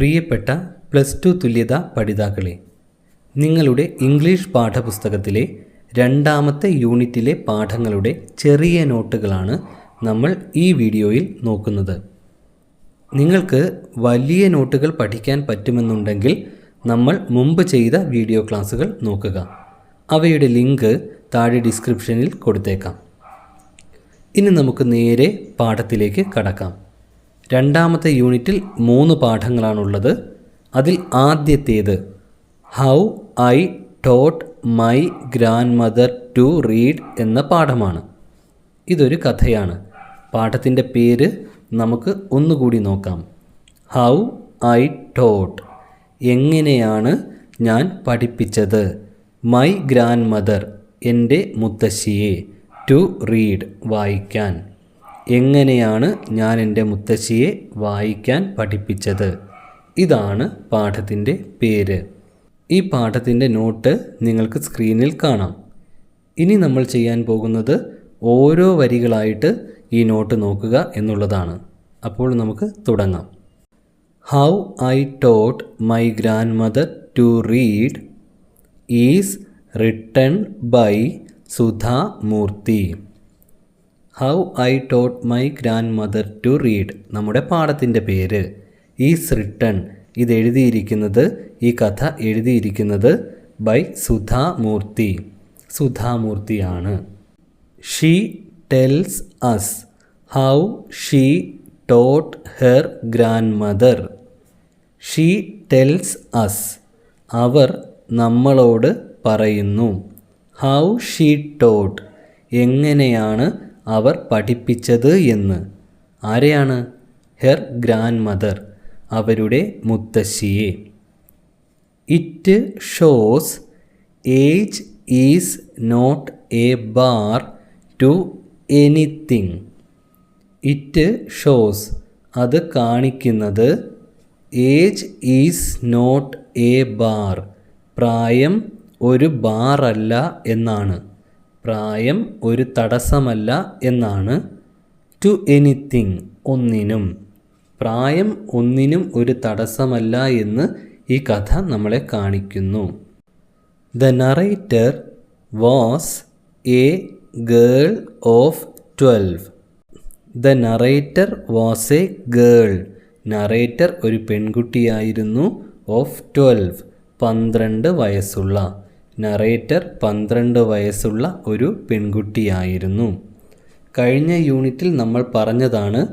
പ്രിയപ്പെട്ട plus two തുല്യത പഠിതാക്കളെ നിങ്ങളുടെ ഇംഗ്ലീഷ് പാഠപുസ്തകത്തിലെ രണ്ടാമത്തെ യൂണിറ്റിലെ പാഠങ്ങളുടെ ചെറിയ നോട്ടുകളാണ് നമ്മൾ ഈ വീഡിയോയിൽ നോക്കുന്നത്. നിങ്ങൾക്ക് വലിയ നോട്ടുകൾ പഠിക്കാൻ പറ്റുമെന്നുണ്ടെങ്കിൽ നമ്മൾ മുമ്പ് ചെയ്ത വീഡിയോ ക്ലാസ്സുകൾ നോക്കുക. അവയുടെ ലിങ്ക് താഴെ ഡിസ്ക്രിപ്ഷനിൽ കൊടുത്തേക്കാം. ഇനി നമുക്ക് നേരെ പാഠത്തിലേക്ക് കടക്കാം. രണ്ടാമത്തെ യൂണിറ്റിൽ മൂന്ന് പാഠങ്ങളാണുള്ളത്. അതിൽ ആദ്യത്തേത് how I taught my grandmother to read എന്ന പാഠമാണ്. ഇതൊരു കഥയാണ്. പാഠത്തിന്റെ പേര് നമുക്ക് ഒന്നുകൂടി നോക്കാം. ഹൗ ഐ ടോട്ട് എങ്ങനെയാണ് ഞാൻ പഠിപ്പിച്ചത്? മൈ ഗ്രാൻഡ് മദർ എന്റെ മുത്തശ്ശിയെ ടു റീഡ് വായിക്കാൻ. എങ്ങനെയാണ് ഞാൻ എന്റെ മുത്തശ്ശിയെ വായിക്കാൻ പഠിപ്പിച്ചത്? ഇതാണ് പാഠത്തിന്റെ പേര്. ഈ പാഠത്തിന്റെ നോട്ട് നിങ്ങൾക്ക് സ്ക്രീനിൽ കാണാം. ഇനി നമ്മൾ ചെയ്യാൻ പോകുന്നത് ഓരോ വരികളായിട്ട് ഈ നോട്ട് നോക്കുക എന്നുള്ളതാണ്. അപ്പോൾ നമുക്ക് തുടങ്ങാം. How I taught my grandmother to read is written by Sudha Murthy how I taught my grandmother to read നമ്മുടെ പാഠത്തിന്റെ പേര്. ഈസ് റിട്ടൺ ഇത് എഴുതിയിരിക്കുന്നത് ഈ കഥ എഴുതിയിരിക്കുന്നത് ബൈ സുധാമൂർത്തി സുധാമൂർത്തിയാണ് she tells us how she taught her grandmother she tells us അവർ നമ്മളോട് പറയുന്നു. ഹൗ ഷീ ടോട്ട് എങ്ങനെയാണ് അവർ പഠിപ്പിച്ചത് എന്ന്. ആരെയാണ്? ഹെർ ഗ്രാൻഡ് മദർ അവരുടെ മുത്തശ്ശിയെ. It shows age is not a bar to anything. It shows അത് കാണിക്കുന്നത് age is not a bar പ്രായം ഒരു ബാറല്ല എന്നാണ്. പ്രായം ഒരു തടസ്സമല്ല എന്നാണ്. ടു എനിത്തിങ് ഒന്നിനും. പ്രായം ഒന്നിനും ഒരു തടസ്സമല്ല എന്ന് ഈ കഥ നമ്മളെ കാണിക്കുന്നു. The narrator was a girl of twelve the narrator was a girl narrator ഒരു പെൺകുട്ടിയായിരുന്നു ഓഫ് ട്വൽവ് പന്ത്രണ്ട് വയസ്സുള്ള. നറേറ്റർ പന്ത്രണ്ട് വയസ്സുള്ള ഒരു പെൺകുട്ടിയായിരുന്നു. കഴിഞ്ഞ യൂണിറ്റിൽ നമ്മൾ പറഞ്ഞതാണ്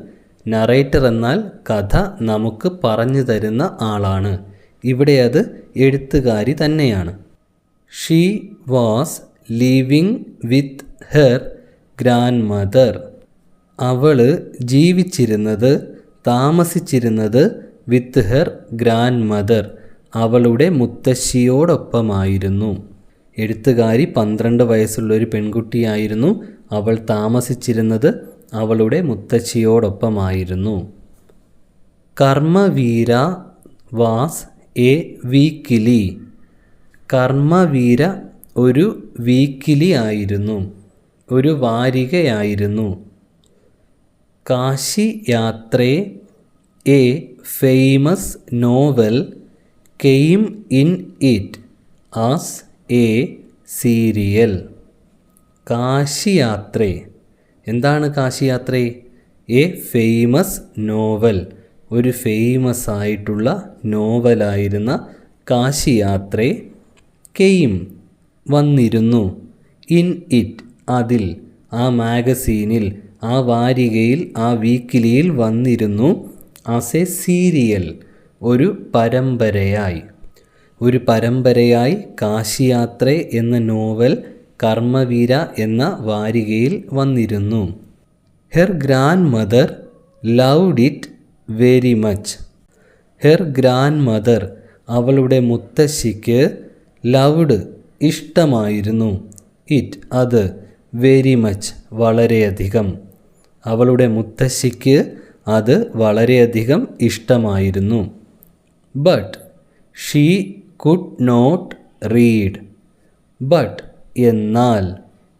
നറേറ്റർ എന്നാൽ കഥ നമുക്ക് പറഞ്ഞു തരുന്ന ആളാണ്. ഇവിടെ അത് എഴുത്തുകാരി തന്നെയാണ്. She was living with her grandmother അവൾ ജീവിച്ചിരുന്നത് താമസിച്ചിരുന്നത് വിത്ത് ഹെർ ഗ്രാൻഡ് മദർ അവളുടെ മുത്തശ്ശിയോടൊപ്പമായിരുന്നു. എഴുത്തുകാരി പന്ത്രണ്ട് വയസ്സുള്ള ഒരു പെൺകുട്ടിയായിരുന്നു. അവൾ താമസിച്ചിരുന്നത് അവളുടെ മുത്തശ്ശിയോടൊപ്പമായിരുന്നു Karmaveera was a weekly Karmaveera ഒരു വീക്കിലി ആയിരുന്നു. ഒരു വാരികയായിരുന്നു. Kashi Yatre a famous novel came in it as a serial. Kashiyatre. എന്താണ് കാശിയാത്രേ? A famous novel. ഒരു ഫേമസ് ആയിട്ടുള്ള നോവലായിരുന്ന കാശിയാത്രേ. കെയിം വന്നിരുന്നു. ഇൻ ഇറ്റ് അതിൽ ആ മാഗസീനിൽ ആ വാരികയിൽ ആ വീക്കിലിയിൽ വന്നിരുന്നു. As a serial. ഒരു പരമ്പരയായി. ഒരു പരമ്പരയായി കാശിയാത്ര എന്ന നോവൽ കർമ്മവീര എന്ന വാരികയിൽ വന്നിരുന്നു. Her grandmother loved it very much. Her grandmother അവളുടെ മുത്തശ്ശിക്ക് ലൗഡ് ഇഷ്ടമായിരുന്നു. ഇറ്റ് അത് വെരി മച്ച് വളരെയധികം. അവളുടെ മുത്തശ്ശിക്ക് അത് വളരെയധികം ഇഷ്ടമായിരുന്നു. But she could not read but എന്നാൽ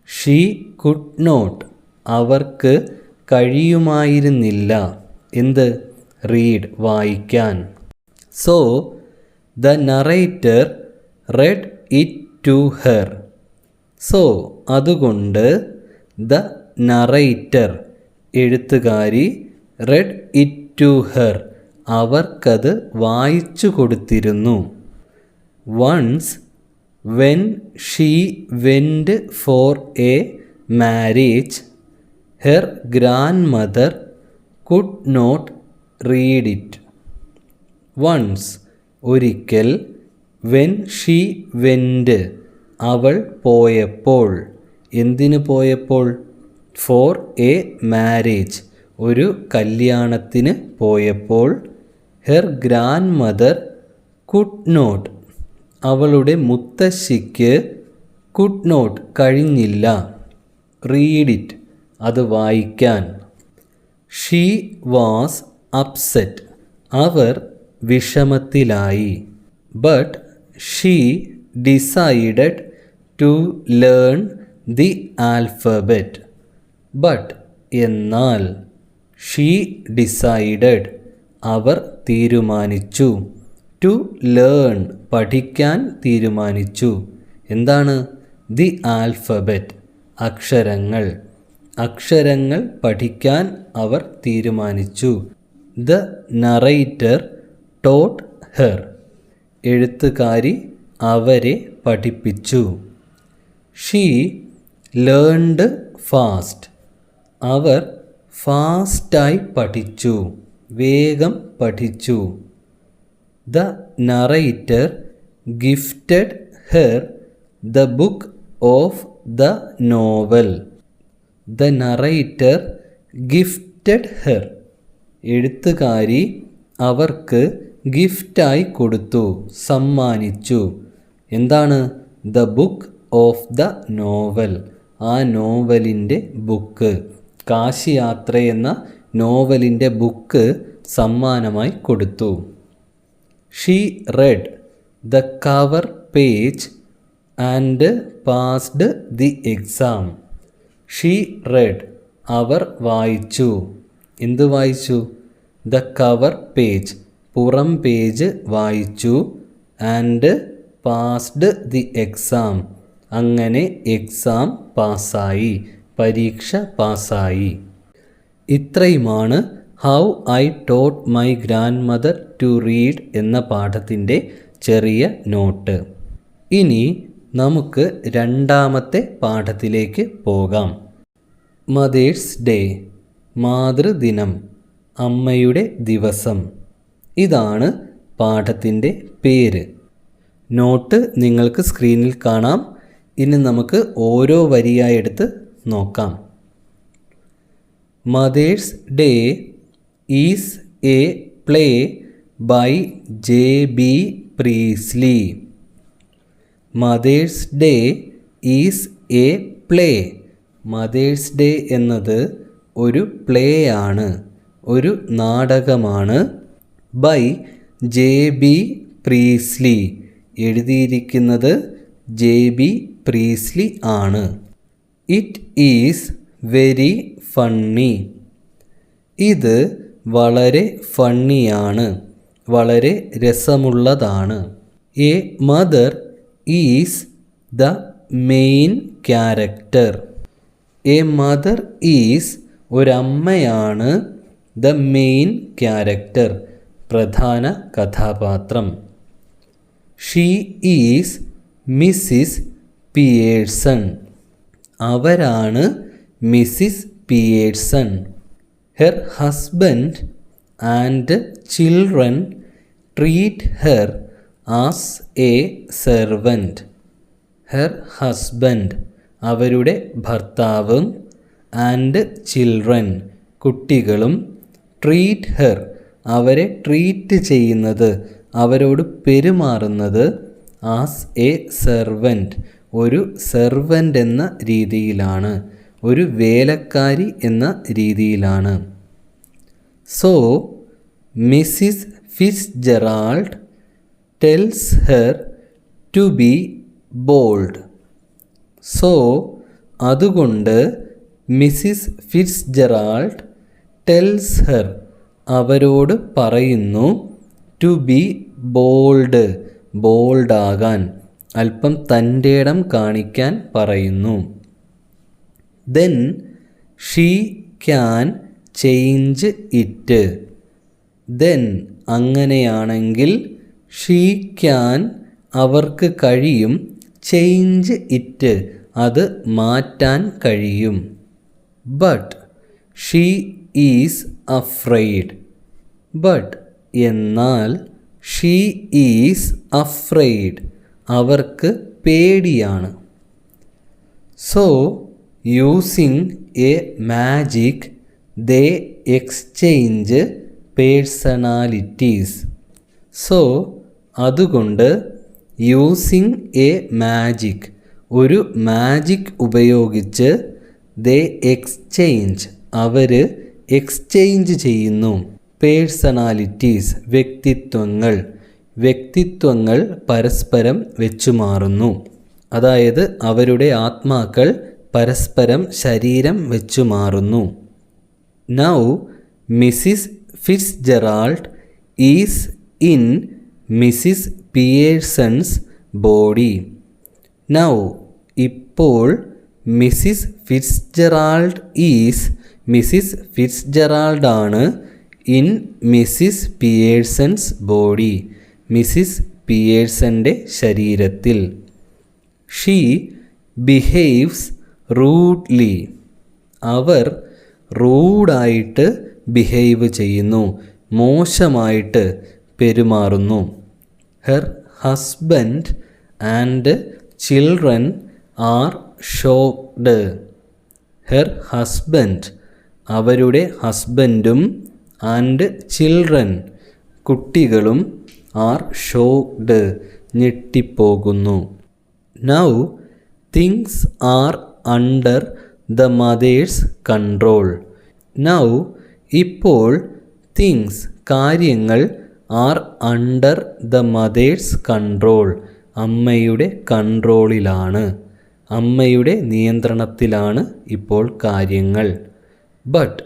ഷീ കുഡ് നോട്ട് അവർക്ക് കഴിയുമായിരുന്നില്ല. എന്ത്? റീഡ് വായിക്കാൻ. So the narrator read it to her so അതുകൊണ്ട് ദ നറേറ്റർ എഴുത്തുകാരി റെഡ് ഇറ്റ് ടു ഹെർ അവർക്കത് വായിച്ചു കൊടുത്തിരുന്നു. Once when she went for a marriage her grandmother could not read it once ഒരിക്കൽ വെൻ ഷീ വെന്റ് അവൾ പോയപ്പോൾ. എന്തിനു പോയപ്പോൾ? ഫോർ എ മാരേജ് ഒരു കല്യാണത്തിന് പോയപ്പോൾ. Her grandmother could not അവളുടെ മുത്തശ്ശിക്ക് കുഡ് നോട്ട് കഴിഞ്ഞില്ല. റീഡ് ഇറ്റ് അത് വായിക്കാൻ. ഷീ വാസ് അപ്സെറ്റ് അവർ വിഷമത്തിലായി. But she decided to learn the alphabet but എന്നാൽ ഷീ ഡിസൈഡഡ് അവർ തീരുമാനിച്ചു. ടു ലേൺ പഠിക്കാൻ തീരുമാനിച്ചു. എന്താണ്? ദി ആൽഫബറ്റ് അക്ഷരങ്ങൾ. അക്ഷരങ്ങൾ പഠിക്കാൻ അവർ തീരുമാനിച്ചു. ദ നറേറ്റർ ടോട്ട് ഹെർ എഴുത്തുകാരി അവരെ പഠിപ്പിച്ചു. ഷീ ലേൺഡ് ഫാസ്റ്റ് അവർ ഫാസ്റ്റായി പഠിച്ചു വേഗം പഠിച്ചു. The narrator gifted her the book of the novel. The narrator gifted her. എഴുത്തുകാരി അവർക്ക് ഗിഫ്റ്റായി കൊടുത്തു സമ്മാനിച്ചു. എന്താണ്? The book of the novel. ആ നോവലിന്റെ ബുക്ക്. കാശിയാത്ര എന്ന നോവലിന്റെ ബുക്ക് സമ്മാനമായി കൊടുത്തു. She read the cover page and passed the exam she read അവർ വായിച്ചു. എന്ത് വായിച്ചു? ദ കവർ പേജ് പുറം പേജ് വായിച്ചു ആൻഡ് പാസ്ഡ് ദി എക്സാം അങ്ങനെ എക്സാം പാസ്സായി പരീക്ഷ പാസ്സായി ഇത്രയുമാണ് how I taught my grandmother to read എന്ന പാഠത്തിന്റെ ചെറിയ നോട്ട്. ഇനി നമുക്ക് രണ്ടാമത്തെ പാഠത്തിലേക്ക് പോകാം. മദേഴ്സ് ഡേ മാതൃദിനം അമ്മയുടെ ദിവസം. ഇതാണ് പാഠത്തിന്റെ പേര്. നോട്ട് നിങ്ങൾക്ക് സ്ക്രീനിൽ കാണാം. ഇനി നമുക്ക് ഓരോ വരിയായെടുത്ത് നോക്കാം. Mother's day is a play by J B Priestley. Mother's day is a play. Mother's day എന്നത് ഒരു പ്ലേ ആണ് ഒരു നാടകമാണ് ബൈ ജെ ബി പ്രീസ്ലി. എഴുതിയിരിക്കുന്നത് ജെ ബി പ്രീസ്ലി ആണ്. It is very funny. ഇത് വളരെ ഫണ്ണിയാണ് വളരെ രസമുള്ളതാണ്. A mother is the main character a mother is ഒരമ്മയാണ് the main character പ്രധാന കഥാപാത്രം. ഷീ ഈസ് മിസ്സിസ് പിയേഴ്സൺ അവരാണ് Mrs Pearson her husband and children treat her as a servant her husband അവരുടെ ഭർത്താവും and children കുട്ടികളും treat her അവരെ treat ചെയ്യുന്നത് അവരോട് പെരുമാറുന്നത് ആസ് എ സെർവന്റ് ഒരു സെർവന്റ് എന്ന രീതിയിലാണ്. ഒരു വേലക്കാരി എന്ന രീതിയിലാണ്. So Mrs Fitzgerald tells her to be bold so അതുകൊണ്ട് Mrs Fitzgerald tells her അവരോട് പറയുന്നു ടു ബി ബോൾഡ് ബോൾഡാകാൻ അല്പം തന്റെ ഇടം കാണിക്കാൻ പറയുന്നു. Then she can change it then അങ്ങനെയാണെങ്കിൽ ഷീ ക്യാൻ അവർക്ക് കഴിയും ചേഞ്ച് ഇറ്റ് അത് മാറ്റാൻ കഴിയും. But she is afraid but എന്നാൽ ഷീ ഈസ് അഫ്രൈഡ് അവർക്ക് പേടിയാണ്. So using a magic they exchange personalities so അതുകൊണ്ട് യൂസിങ് എ മാജിക് ഒരു മാജിക് ഉപയോഗിച്ച് ദേ എക്സ്ചേഞ്ച് അവർ എക്സ്ചേഞ്ച് ചെയ്യുന്നു. പേഴ്സണാലിറ്റീസ് വ്യക്തിത്വങ്ങൾ വ്യക്തിത്വങ്ങൾ പരസ്പരം വെച്ചുമാറുന്നു. അതായത് അവരുടെ ആത്മാക്കൾ പരസ്പരം ശരീരം വെച്ചു മാറുന്നു now Mrs Fitzgerald is in Mrs Pearson's body now ഇപ്പോൾ Mrs Fitzgerald is Mrs Fitzgerald ആണ് in Mrs Pearson's body Mrs പിയേഴ്സന്റെ ശരീരത്തിൽ. ഷീ ബിഹേവ്സ് റൂഡ്ലി അവർ റൂഡായിട്ട് ബിഹേവ് ചെയ്യുന്നു മോശമായിട്ട് പെരുമാറുന്നു. Her husband and children are shocked her husband അവരുടെ ഹസ്ബൻഡും ആൻഡ് ചിൽഡ്രൻ കുട്ടികളും are shocked ഞെട്ടിപ്പോകുന്നു. Now things are under the mother's control now ഇപ്പോൾ തിങ്സ് കാര്യങ്ങൾ are under the mother's control അമ്മയുടെ കൺട്രോളിലാണ് അമ്മയുടെ നിയന്ത്രണത്തിലാണ് ഇപ്പോൾ കാര്യങ്ങൾ. But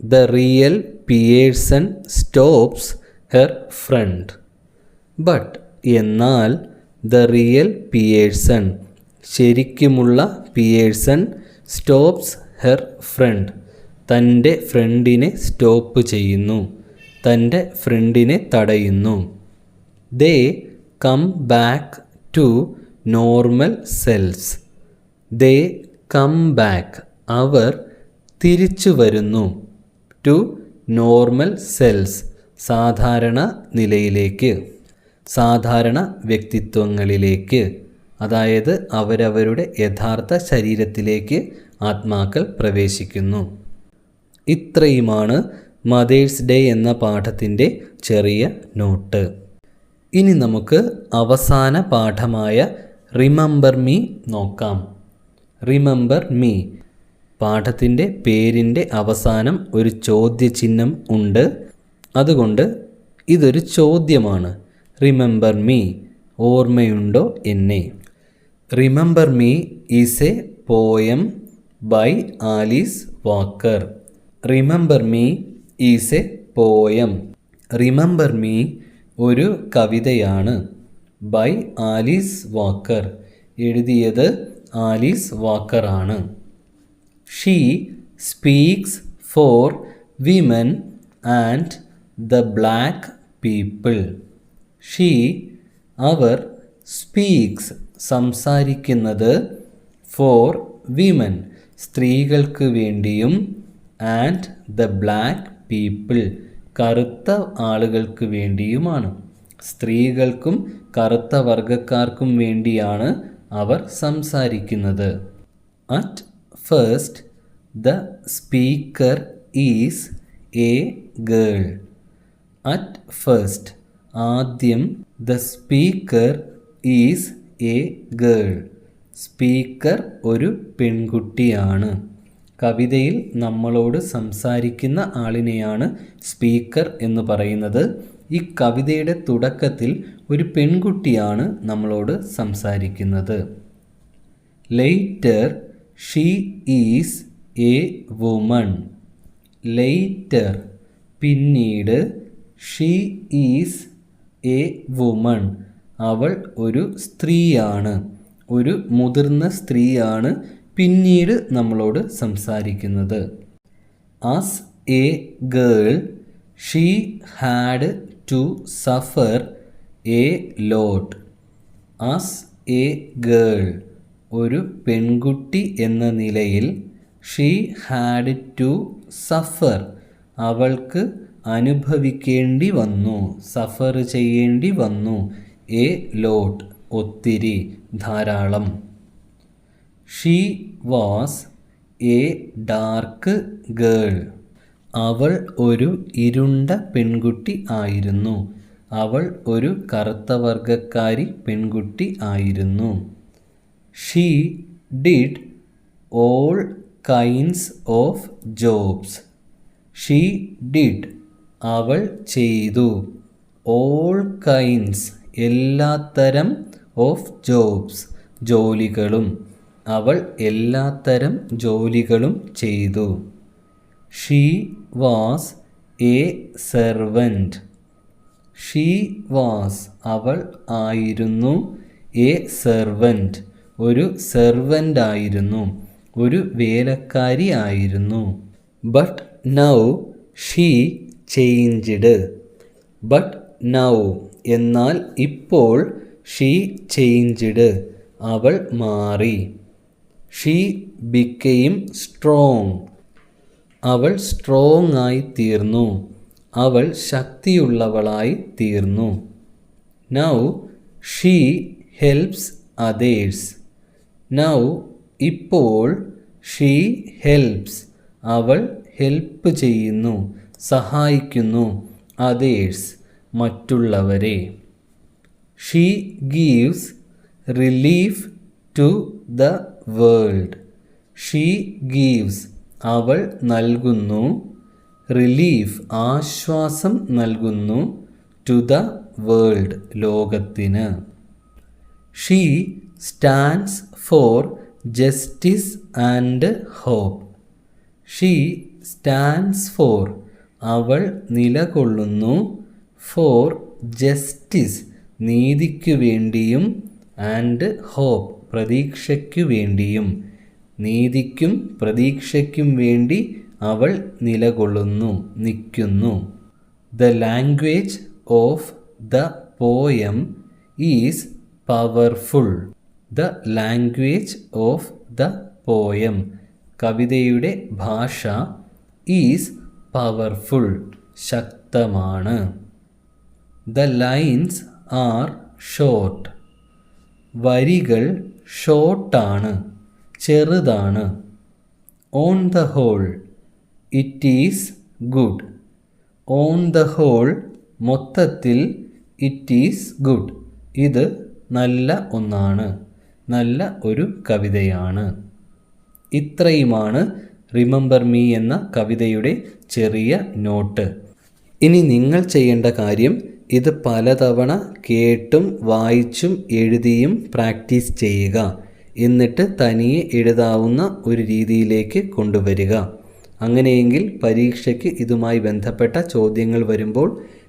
the real Pearson stops her friend but എന്നാൽ ദ റിയൽ പിയേഴ്സൺ ശരിക്കുമുള്ള പിയേഴ്സൺ സ്റ്റോപ്സ് ഹെർ ഫ്രണ്ട്. തന്റെ ഫ്രണ്ടിനെ സ്റ്റോപ്പ് ചെയ്യുന്നു. തന്റെ ഫ്രണ്ടിനെ തടയുന്നു. They come back to normal selves. They come back. അവർ തിരിച്ചു വരുന്നു. To normal selves. സാധാരണ നിലയിലേക്ക്. സാധാരണ വ്യക്തിത്വങ്ങളിലേക്ക്. അതായത് അവരവരുടെ യഥാർത്ഥ ശരീരത്തിലേക്ക് ആത്മാക്കൾ പ്രവേശിക്കുന്നു. ഇത്രയുമാണ് മദേഴ്സ് ഡേ എന്ന പാഠത്തിന്റെ ചെറിയ നോട്ട്. ഇനി നമുക്ക് അവസാന പാഠമായ റിമംബർ മീ നോക്കാം. റിമംബർ മീ പാഠത്തിന്റെ പേരിന്റെ അവസാനം ഒരു ചോദ്യചിഹ്നം ഉണ്ട്. അതുകൊണ്ട് ഇതൊരു ചോദ്യമാണ്. റിമെമ്പർ മീ ഓർമ്മയുണ്ടോ എന്നെ? Remember me is a poem by Alice Walker remember me is a poem remember me ഒരു കവിതയാണ് ബൈ ആലീസ് വാക്കർ എഴുതിയത് Alice വാക്കറാണ് she speaks for women and the black people she our speaks സംസാരിക്കുന്നത് for women സ്ത്രീകൾക്ക് വേണ്ടിയും and the black people കറുത്ത ആളുകൾക്ക് വേണ്ടിയുമാണ്. സ്ത്രീകൾക്കും കറുത്ത വർഗക്കാർക്കും വേണ്ടിയാണ് അവർ സംസാരിക്കുന്നത്. At first the speaker is a girl at first ആദ്യം the speaker is a girl. Speaker ഒരു പെൺകുട്ടിയാണ്. കവിതയിൽ നമ്മളോട് സംസാരിക്കുന്ന ആളിനെയാണ് സ്പീക്കർ എന്ന് പറയുന്നത്. ഈ കവിതയുടെ തുടക്കത്തിൽ ഒരു പെൺകുട്ടിയാണ് നമ്മളോട് സംസാരിക്കുന്നത്. Later she is a woman later പിന്നീട് ഷീ ഈസ് എ വുമൺ അവൾ ഒരു സ്ത്രീയാണ്. ഒരു മുതിർന്ന സ്ത്രീയാണ് പിന്നീട് നമ്മളോട് സംസാരിക്കുന്നത്. As a girl she had to suffer a lot as a girl ഒരു പെൺകുട്ടി എന്ന നിലയിൽ ഷീ ഹാഡ് ടു സഫർ അവൾക്ക് അനുഭവിക്കേണ്ടി വന്നു സഫർ ചെയ്യേണ്ടി വന്നു. എ ലോട്ട് ഒത്തിരി ധാരാളം. She was a dark girl. അവൾ ഒരു ഇരുണ്ട പെൺകുട്ടി ആയിരുന്നു. അവൾ ഒരു കറുത്ത വർഗക്കാരി പെൺകുട്ടി ആയിരുന്നു. She did all kinds of jobs. She did അവൾ ചെയ്തു. ഓൾ കൈൻഡ്സ് എല്ലാത്തരം ഓഫ് ജോബ്സ് ജോലികളും. അവൾ എല്ലാത്തരം ജോലികളും ചെയ്തു. She was a servant she was അവൾ ആയിരുന്നു എ സെർവന്റ് ഒരു സെർവന്റ് ആയിരുന്നു. ഒരു വേലക്കാരി ആയിരുന്നു. But now she changed but now എന്നാൽ ഇപ്പോൾ ഷീ ചേഞ്ച്ഡ് അവൾ മാറി. She became strong. അവൾ സ്ട്രോങ് ആയി തീർന്നു. അവൾ ശക്തിയുള്ളവളായി തീർന്നു. Now she helps others. Now ഇപ്പോൾ ഷീ ഹെൽപ്സ്. അവൾ ഹെൽപ്പ് ചെയ്യുന്നു സഹായിക്കുന്നു അതേഴ്സ്. മറ്റുള്ളവരെ. She gives relief to the world she gives അവൾ നൽകുന്നു. റിലീഫ് ആശ്വാസം നൽകുന്നു ടു ദ വേൾഡ് ലോകത്തിന്. She stands for justice and hope she stands for അവൾ നിലകൊള്ളുന്നു ഫോർ ജസ്റ്റിസ് നീതിക്കു വേണ്ടിയും ആൻഡ് ഹോപ്പ് പ്രതീക്ഷയ്ക്കു വേണ്ടിയും. നീതിക്കും പ്രതീക്ഷയ്ക്കും വേണ്ടി അവൾ നിലകൊള്ളുന്നു നിൽക്കുന്നു. The language of the poem is powerful. The language of the poem കവിതയുടെ ഭാഷ ഈസ് പവർഫുൾ ശക്തമാണ്. ദ ലൈൻസ് ആർ ഷോർട്ട് വരികൾ ഷോർട്ടാണ് ചെറുതാണ്. On the whole it is good on the whole മൊത്തത്തിൽ ഇറ്റ് ഈസ് ഗുഡ് ഇത് നല്ല ഒന്നാണ്. നല്ല ഒരു കവിതയാണ്. ഇത്രയുമാണ് റിമെമ്പർ മീ എന്ന കവിതയുടെ ചെറിയ നോട്ട്. ഇനി നിങ്ങൾ ചെയ്യേണ്ട കാര്യം ഇത് പലതവണ കേട്ടും വായിച്ചും എഴുതിയും പ്രാക്ടീസ് ചെയ്യുക. എന്നിട്ട് തനിയെ എഴുതാവുന്ന ഒരു രീതിയിലേക്ക് കൊണ്ടുവരിക. അങ്ങനെയെങ്കിൽ പരീക്ഷയ്ക്ക് ഇതുമായി ബന്ധപ്പെട്ട ചോദ്യങ്ങൾ വരുമ്പോൾ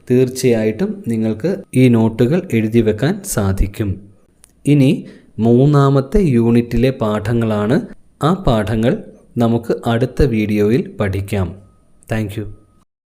തീർച്ചയായിട്ടും നിങ്ങൾക്ക് ഈ നോട്ടുകൾ എഴുതി വെക്കാൻ സാധിക്കും. ഇനി മൂന്നാമത്തെ യൂണിറ്റിലെ പാഠങ്ങളാണ്. ആ പാഠങ്ങൾ നമുക്ക് അടുത്ത വീഡിയോയിൽ പഠിക്കാം. താങ്ക്